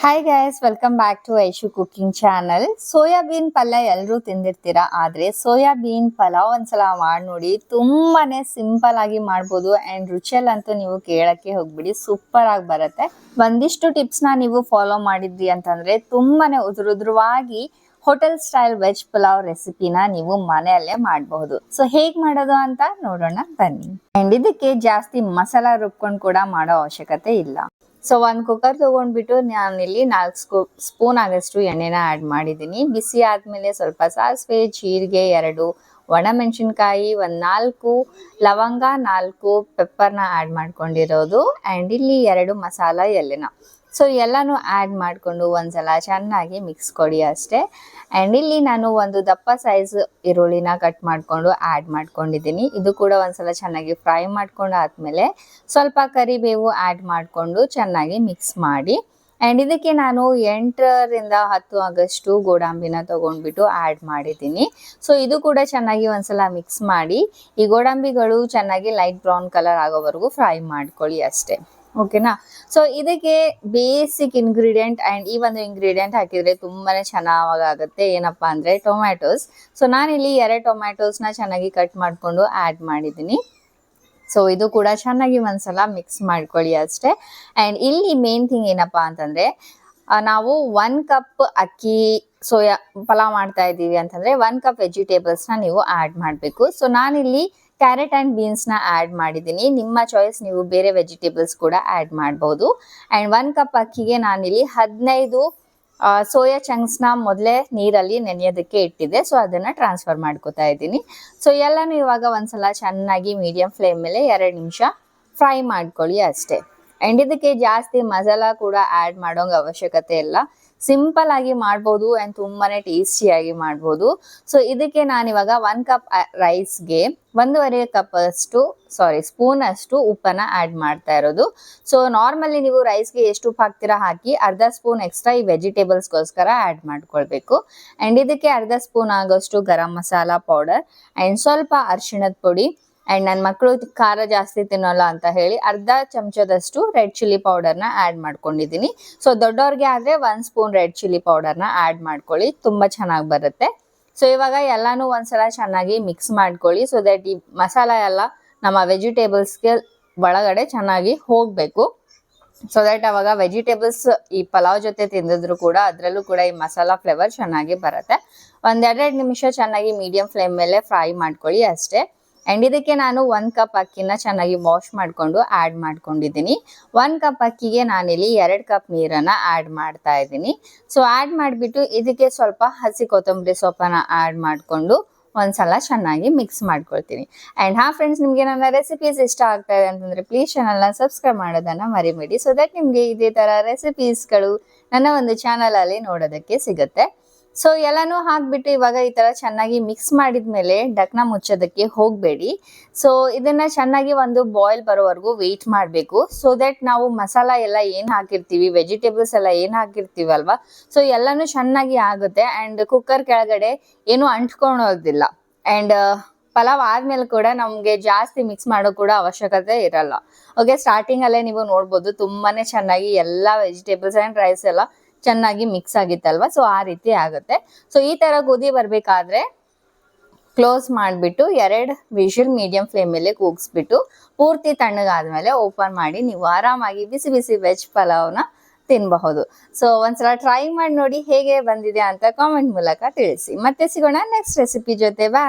Hi guys welcome back to Aishu cooking channel soybean ಪಲ್ಯ ಎಲ್ಲರೂ ತಿಂದಿರ್ತೀರಾ? ಆದ್ರೆ ಸೋಯಾಬೀನ್ ಪಲಾವ್ ಒಂದ್ಸಲ ಮಾಡಿ ನೋಡಿ, ತುಂಬಾನೇ ಸಿಂಪಲ್ ಆಗಿ ಮಾಡ್ಬೋದು ಅಂಡ್ ರುಚಿಯಲ್ಲಂತೂ ನೀವು ಕೇಳೋಕ್ಕೆ ಹೋಗ್ಬಿಡಿ ಸೂಪರ್ ಆಗಿ ಬರುತ್ತೆ. ಒಂದಿಷ್ಟು ಟಿಪ್ಸ್ನ ನೀವು ಫಾಲೋ ಮಾಡಿದ್ರಿ ಅಂತಂದ್ರೆ, ತುಂಬಾನೇ ಉದುರುದ್ರವಾಗಿ ಹೋಟೆಲ್ ಸ್ಟೈಲ್ ವೆಜ್ ಪಲಾವ್ ರೆಸಿಪಿನ ನೀವು ಮನೆಯಲ್ಲೇ ಮಾಡಬಹುದು. ಸೊ ಹೇಗ್ ಮಾಡೋದು ಅಂತ ನೋಡೋಣ ಬನ್ನಿ. ಅಂಡ್ ಇದಕ್ಕೆ ಜಾಸ್ತಿ ಮಸಾಲ ರುಬ್ಕೊಂಡು ಕೂಡ ಮಾಡೋ ಅವಶ್ಯಕತೆ ಇಲ್ಲ. ಸೊ ಒಂದು ಕುಕ್ಕರ್ ತಗೊಂಡ್ಬಿಟ್ಟು ನಾನಿಲ್ಲಿ ನಾಲ್ಕು ಸ್ಕೂ ಸ್ಪೂನ್ ಆಗಷ್ಟು ಎಣ್ಣೆನ ಆಡ್ ಮಾಡಿದ್ದೀನಿ. ಬಿಸಿ ಆದಮೇಲೆ ಸ್ವಲ್ಪ ಸಾಸಿವೆ, ಜೀರಿಗೆ ಎರಡು, ಒಣಮೆಣಸಿನ್ಕಾಯಿ ಒಂದು ನಾಲ್ಕು, ಲವಂಗ ನಾಲ್ಕು ಪೆಪ್ಪರ್ನ ಆಡ್ ಮಾಡ್ಕೊಂಡಿರೋದು. ಅಂಡ್ ಇಲ್ಲಿ ಎರಡು ಮಸಾಲ ಎಲೆನ ಸೊ ಎಲ್ಲಾನು ಆ್ಯಡ್ ಮಾಡಿಕೊಂಡು ಒಂದ್ಸಲ ಚೆನ್ನಾಗಿ ಮಿಕ್ಸ್ ಕೊಡಿ ಅಷ್ಟೇ. ಆ್ಯಂಡ್ ಇಲ್ಲಿ ನಾನು ಒಂದು ದಪ್ಪ ಸೈಜ್ ಈರುಳ್ಳಿನ ಕಟ್ ಮಾಡಿಕೊಂಡು ಆ್ಯಡ್ ಮಾಡ್ಕೊಂಡಿದ್ದೀನಿ. ಇದು ಕೂಡ ಒಂದ್ಸಲ ಚೆನ್ನಾಗಿ ಫ್ರೈ ಮಾಡ್ಕೊಂಡು ಆದಮೇಲೆ ಸ್ವಲ್ಪ ಕರಿಬೇವು ಆ್ಯಡ್ ಮಾಡಿಕೊಂಡು ಚೆನ್ನಾಗಿ ಮಿಕ್ಸ್ ಮಾಡಿ. ಆ್ಯಂಡ್ ಇದಕ್ಕೆ ನಾನು ಎಂಟರಿಂದ ಹತ್ತು ಆಗಸ್ಟು ಗೋಡಂಬಿನ ತೊಗೊಂಡ್ಬಿಟ್ಟು ಆ್ಯಡ್ ಮಾಡಿದ್ದೀನಿ. ಸೊ ಇದು ಕೂಡ ಚೆನ್ನಾಗಿ ಒಂದ್ಸಲ ಮಿಕ್ಸ್ ಮಾಡಿ. ಈ ಗೋಡಂಬಿಗಳು ಚೆನ್ನಾಗಿ ಲೈಟ್ ಬ್ರೌನ್ ಕಲರ್ ಆಗೋವರೆಗೂ ಫ್ರೈ ಮಾಡ್ಕೊಳ್ಳಿ ಅಷ್ಟೇ. ಓಕೆನಾ ಸೊ ಇದಕ್ಕೆ ಬೇಸಿಕ್ ಇಂಗ್ರೀಡಿಯೆಂಟ್ ಆ್ಯಂಡ್ ಈ ಒಂದು ಇಂಗ್ರೀಡಿಯೆಂಟ್ ಹಾಕಿದ್ರೆ ತುಂಬಾನೇ ಚೆನ್ನಾಗಾಗುತ್ತೆ ಏನಪ್ಪ ಅಂದರೆ ಟೊಮ್ಯಾಟೋಸ್ ಸೊ ನಾನಿಲ್ಲಿ ಎರಡು ಟೊಮ್ಯಾಟೋಸ್ನ ಚೆನ್ನಾಗಿ ಕಟ್ ಮಾಡಿಕೊಂಡು ಆ್ಯಡ್ ಮಾಡಿದ್ದೀನಿ. ಸೊ ಇದು ಕೂಡ ಚೆನ್ನಾಗಿ ಒಂದ್ಸಲ ಮಿಕ್ಸ್ ಮಾಡ್ಕೊಳ್ಳಿ ಅಷ್ಟೇ. ಆ್ಯಂಡ್ ಇಲ್ಲಿ ಮೇನ್ ಥಿಂಗ್ ಏನಪ್ಪಾ ಅಂತಂದರೆ ನಾವು ಒನ್ ಕಪ್ ಅಕ್ಕಿ ಸೋಯಾ ಪಲಾವ್ ಮಾಡ್ತಾ ಇದ್ದೀವಿ ಅಂತಂದರೆ ಒನ್ ಕಪ್ ವೆಜಿಟೇಬಲ್ಸ್ನ ನೀವು ಆ್ಯಡ್ ಮಾಡಬೇಕು. ಸೊ ನಾನಿಲ್ಲಿ ಕ್ಯಾರೆಟ್ ಆ್ಯಂಡ್ ಬೀನ್ಸ್ನ ಆ್ಯಡ್ ಮಾಡಿದ್ದೀನಿ. ನಿಮ್ಮ ಚಾಯ್ಸ್ ನೀವು ಬೇರೆ ವೆಜಿಟೇಬಲ್ಸ್ ಕೂಡ ಆ್ಯಡ್ ಮಾಡ್ಬೋದು. ಆ್ಯಂಡ್ ಒನ್ ಕಪ್ ಅಕ್ಕಿಗೆ ನಾನಿಲ್ಲಿ ಹದಿನೈದು ಸೋಯಾ ಚಂಕ್ಸ್ನ ಮೊದಲೇ ನೀರಲ್ಲಿ ನೆನೆಯೋದಕ್ಕೆ ಇಟ್ಟಿದ್ದೆ. ಸೊ ಅದನ್ನು ಟ್ರಾನ್ಸ್ಫರ್ ಮಾಡ್ಕೋತಾ ಇದ್ದೀನಿ. ಸೊ ಎಲ್ಲನೂ ಇವಾಗ ಒಂದ್ಸಲ ಚೆನ್ನಾಗಿ ಮೀಡಿಯಂ ಫ್ಲೇಮ್ ಮೇಲೆ ಎರಡು ನಿಮಿಷ ಫ್ರೈ ಮಾಡ್ಕೊಳ್ಳಿ ಅಷ್ಟೇ. ಆ್ಯಂಡ್ ಇದಕ್ಕೆ ಜಾಸ್ತಿ ಮಸಾಲ ಕೂಡ ಆ್ಯಡ್ ಮಾಡೋಂಗೆ ಅವಶ್ಯಕತೆ ಇಲ್ಲ. ಸಿಂಪಲ್ ಆಗಿ ಮಾಡ್ಬೋದು ಆ್ಯಂಡ್ ತುಂಬಾನೇ ಟೇಸ್ಟಿಯಾಗಿ ಮಾಡ್ಬೋದು. ಸೊ ಇದಕ್ಕೆ ನಾನಿವಾಗ ಒನ್ ಕಪ್ ರೈಸ್ಗೆ ಒಂದೂವರೆ ಕಪ್ ಅಷ್ಟು ಸಾರಿ ಸ್ಪೂನ್ ಅಷ್ಟು ಉಪ್ಪನ್ನ ಆ್ಯಡ್ ಮಾಡ್ತಾ ಇರೋದು. ಸೊ ನಾರ್ಮಲಿ ನೀವು ರೈಸ್ಗೆ ಎಷ್ಟು ಉಪ್ಪು ಹಾಕ್ತೀರಾ ಹಾಕಿ ಅರ್ಧ ಸ್ಪೂನ್ ಎಕ್ಸ್ಟ್ರಾ ಈ ವೆಜಿಟೇಬಲ್ಸ್ಗೋಸ್ಕರ ಆ್ಯಡ್ ಮಾಡ್ಕೊಳ್ಬೇಕು. ಆ್ಯಂಡ್ ಇದಕ್ಕೆ ಅರ್ಧ ಸ್ಪೂನ್ ಆಗೋಷ್ಟು ಗರಂ ಮಸಾಲ ಪೌಡರ್ ಆ್ಯಂಡ್ ಸ್ವಲ್ಪ ಅರಿಶಿಣದ ಪುಡಿ. ಆ್ಯಂಡ್ ನನ್ನ ಮಕ್ಕಳು ಖಾರ ಜಾಸ್ತಿ ತಿನ್ನೋಲ್ಲ ಅಂತ ಹೇಳಿ ಅರ್ಧ ಚಮಚದಷ್ಟು ರೆಡ್ ಚಿಲ್ಲಿ ಪೌಡರ್ನ ಆ್ಯಡ್ ಮಾಡ್ಕೊಂಡಿದ್ದೀನಿ ಸೊ ದೊಡ್ಡವ್ರಿಗೆ ಆದರೆ ಒಂದು ಸ್ಪೂನ್ ರೆಡ್ ಚಿಲ್ಲಿ ಪೌಡರ್ನ ಆ್ಯಡ್ ಮಾಡ್ಕೊಳ್ಳಿ, ತುಂಬ ಚೆನ್ನಾಗಿ ಬರುತ್ತೆ. ಸೊ ಇವಾಗ ಎಲ್ಲಾನು ಒಂದ್ಸಲ ಚೆನ್ನಾಗಿ ಮಿಕ್ಸ್ ಮಾಡ್ಕೊಳ್ಳಿ ಸೊ ದಟ್ ಈ ಮಸಾಲ ಎಲ್ಲ ನಮ್ಮ ವೆಜಿಟೇಬಲ್ಸ್ಗೆ ಒಳಗಡೆ ಚೆನ್ನಾಗಿ ಹೋಗಬೇಕು. ಸೊ ದಟ್ ಅವಾಗ ವೆಜಿಟೇಬಲ್ಸ್ ಈ ಪಲಾವ್ ಜೊತೆ ತಿಂದಿದ್ರು ಕೂಡ ಅದರಲ್ಲೂ ಕೂಡ ಈ ಮಸಾಲ ಫ್ಲೇವರ್ ಚೆನ್ನಾಗಿ ಬರುತ್ತೆ. ಒಂದೆರಡು ನಿಮಿಷ ಚೆನ್ನಾಗಿ ಮೀಡಿಯಂ ಫ್ಲೇಮ್ ಮೇಲೆ ಫ್ರೈ ಮಾಡ್ಕೊಳ್ಳಿ ಅಷ್ಟೇ. ಆ್ಯಂಡ್ ಇದಕ್ಕೆ ನಾನು ಒಂದು ಕಪ್ ಅಕ್ಕಿನ ಚೆನ್ನಾಗಿ ವಾಶ್ ಮಾಡಿಕೊಂಡು ಆ್ಯಡ್ ಮಾಡ್ಕೊಂಡಿದ್ದೀನಿ. ಒಂದು ಕಪ್ ಅಕ್ಕಿಗೆ ನಾನಿಲ್ಲಿ ಎರಡು ಕಪ್ ನೀರನ್ನು ಆ್ಯಡ್ ಮಾಡ್ತಾ ಇದ್ದೀನಿ. ಸೊ ಆ್ಯಡ್ ಮಾಡಿಬಿಟ್ಟು ಇದಕ್ಕೆ ಸ್ವಲ್ಪ ಹಸಿ ಕೊತ್ತಂಬರಿ ಸೊಪ್ಪನ್ನ ಆ್ಯಡ್ ಮಾಡಿಕೊಂಡು ಒಂದ್ಸಲ ಚೆನ್ನಾಗಿ ಮಿಕ್ಸ್ ಮಾಡ್ಕೊಳ್ತೀನಿ. ಆ್ಯಂಡ್ ಹಾ ಫ್ರೆಂಡ್ಸ್ ನಿಮಗೆ ನನ್ನ ರೆಸಿಪೀಸ್ ಇಷ್ಟ ಆಗ್ತಾ ಇದೆ ಅಂತಂದರೆ ಪ್ಲೀಸ್ ಚಾನಲ್ನ ಸಬ್ಸ್ಕ್ರೈಬ್ ಮಾಡೋದನ್ನು ಮರಿಬೇಡಿ. ಸೊ ದಟ್ ನಿಮಗೆ ಇದೇ ಥರ ರೆಸಿಪೀಸ್ಗಳು ನನ್ನ ಒಂದು ಚಾನಲಲ್ಲಿ ನೋಡೋದಕ್ಕೆ ಸಿಗುತ್ತೆ. ಸೊ ಎಲ್ಲಾನು ಹಾಕ್ಬಿಟ್ಟು ಇವಾಗ ಈ ತರ ಚೆನ್ನಾಗಿ ಮಿಕ್ಸ್ ಮಾಡಿದ್ಮೇಲೆ ಡಕ್ನ ಮುಚ್ಚೋದಕ್ಕೆ ಹೋಗಬೇಡಿ. ಸೊ ಇದನ್ನ ಚೆನ್ನಾಗಿ ಒಂದು ಬಾಯ್ಲ್ ಬರೋವರೆಗೂ ವೆಯ್ಟ್ ಮಾಡಬೇಕು. ಸೊ ದಟ್ ನಾವು ಮಸಾಲ ಎಲ್ಲ ಏನು ಹಾಕಿರ್ತೀವಿ ವೆಜಿಟೇಬಲ್ಸ್ ಎಲ್ಲ ಏನು ಹಾಕಿರ್ತೀವಲ್ವಾ ಸೊ ಎಲ್ಲಾನು ಚೆನ್ನಾಗಿ ಆಗುತ್ತೆ. ಆ್ಯಂಡ್ ಕುಕ್ಕರ್ ಕೆಳಗಡೆ ಏನು ಅಂಟ್ಕೊಳೋದಿಲ್ಲ. ಆ್ಯಂಡ್ ಪಲಾವ್ ಆದ್ಮೇಲೆ ಕೂಡ ನಮಗೆ ಜಾಸ್ತಿ ಮಿಕ್ಸ್ ಮಾಡೋ ಕೂಡ ಅವಶ್ಯಕತೆ ಇರಲ್ಲ. ಓಕೆ ಸ್ಟಾರ್ಟಿಂಗ್ ಅಲ್ಲೇ ನೀವು ನೋಡ್ಬೋದು ತುಂಬಾನೇ ಚೆನ್ನಾಗಿ ಎಲ್ಲ ವೆಜಿಟೇಬಲ್ಸ್ ಆ್ಯಂಡ್ ರೈಸ್ ಎಲ್ಲ ಚೆನ್ನಾಗಿ ಮಿಕ್ಸ್ ಆಗಿತ್ತಲ್ವಾ? ಸೊ ಆ ರೀತಿ ಆಗುತ್ತೆ. ಸೊ ಈ ತರ ಕುದಿ ಬರ್ಬೇಕಾದ್ರೆ ಕ್ಲೋಸ್ ಮಾಡಿಬಿಟ್ಟು ಎರಡು ವಿಷಲ್ ಮೀಡಿಯಂ ಫ್ಲೇಮಲ್ಲಿ ಕೂಗಿಸ್ಬಿಟ್ಟು ಪೂರ್ತಿ ತಣ್ಣಗಾದ್ಮೇಲೆ ಓಪನ್ ಮಾಡಿ ನೀವು ಆರಾಮಾಗಿ ಬಿಸಿ ಬಿಸಿ ವೆಜ್ ಪಲಾವ್ನ ತಿನ್ನಬಹುದು ಸೊ ಒಂದ್ಸಲ ಟ್ರೈ ಮಾಡಿ ನೋಡಿ ಹೇಗೆ ಬಂದಿದೆ ಅಂತ ಕಾಮೆಂಟ್ ಮೂಲಕ ತಿಳಿಸಿ. ಮತ್ತೆ ಸಿಗೋಣ ನೆಕ್ಸ್ಟ್ ರೆಸಿಪಿ ಜೊತೆ. ಬಾ